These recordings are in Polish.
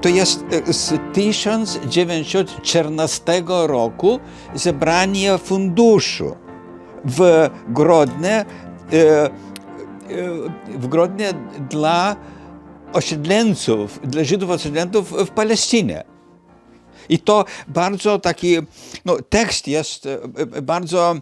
To jest e, z 1914 roku zebranie funduszu w Grodnie, e, e, w Grodnie dla osiedleńców, dla Żydów osiedleńców w Palestynie. I to bardzo taki, no tekst jest bardzo,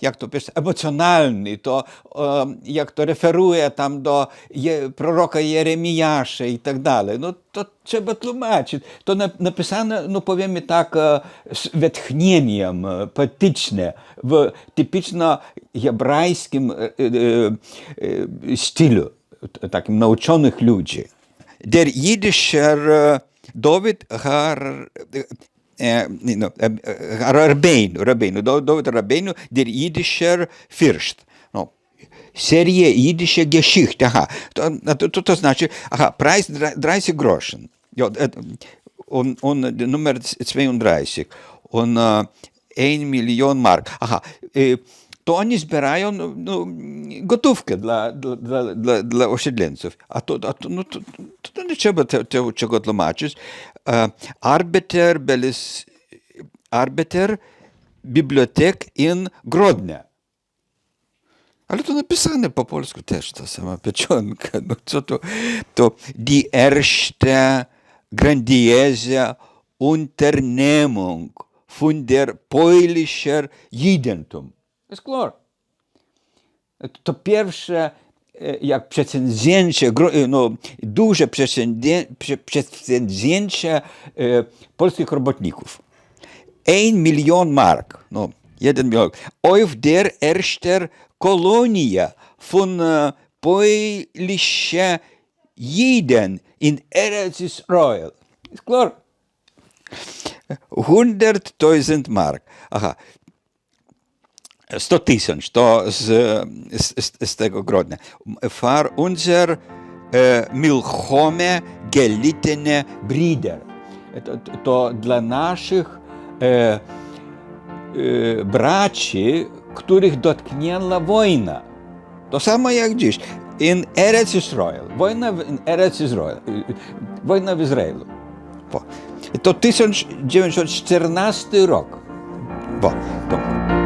як то пише, емоціональний, то е, як то реферує там до є, пророка Єреміяша і так далі. Ну, То треба тлумачити. То написано, ну повімо так, е, з ветхненням, е, поетичне, в типічно єбрайським е, е, е, е стилю, таким научених людей. Der jüdischer David eh, no, Rabbeinu, Rabbeinu, David Rabbeinu, der jüdischer Fürst. No, Серія їдіше Geschichte, ага. То, то, то значить, ага, прайс 30 грошен. Е, он, он номер 32. Он 1 мільйон марк. Ага. Е, то вони збирають ну, ну, готовки для, для, для, для osiedleńców. А то, а то, ну, то, то не треба цього тлумачити. E, Arbeiter, Belis, Arbeiter Bibliotek in Grodnie. Ale to napisane po polsku też, ta sama pieczątka. No co to? To die erste grandiose Unternehmung von der polnischer Judentum. Jest klar. To pierwsze jak przedsięwzięcie, e, no, duże przedsięwzię- prze- przedsięwzięcie e, polskich robotników. 1 milion mark, no, jeden milion, auf der erster Kolonie von polnische Juden in Eretz Israel. Ist klar. 100.000 mark. Aha. 100 tysięcy, to z, z, z, tego Grodnia. Für unser e, Milchome gelittene Brüder. To, to, dla naszych e, e, braci, których dotknęła wojna. To samo jak dziś. In Eretz Israel. Wojna w Eretz Israel. Wojna w Izraelu. Bo. To 1914 rok. Bo. To.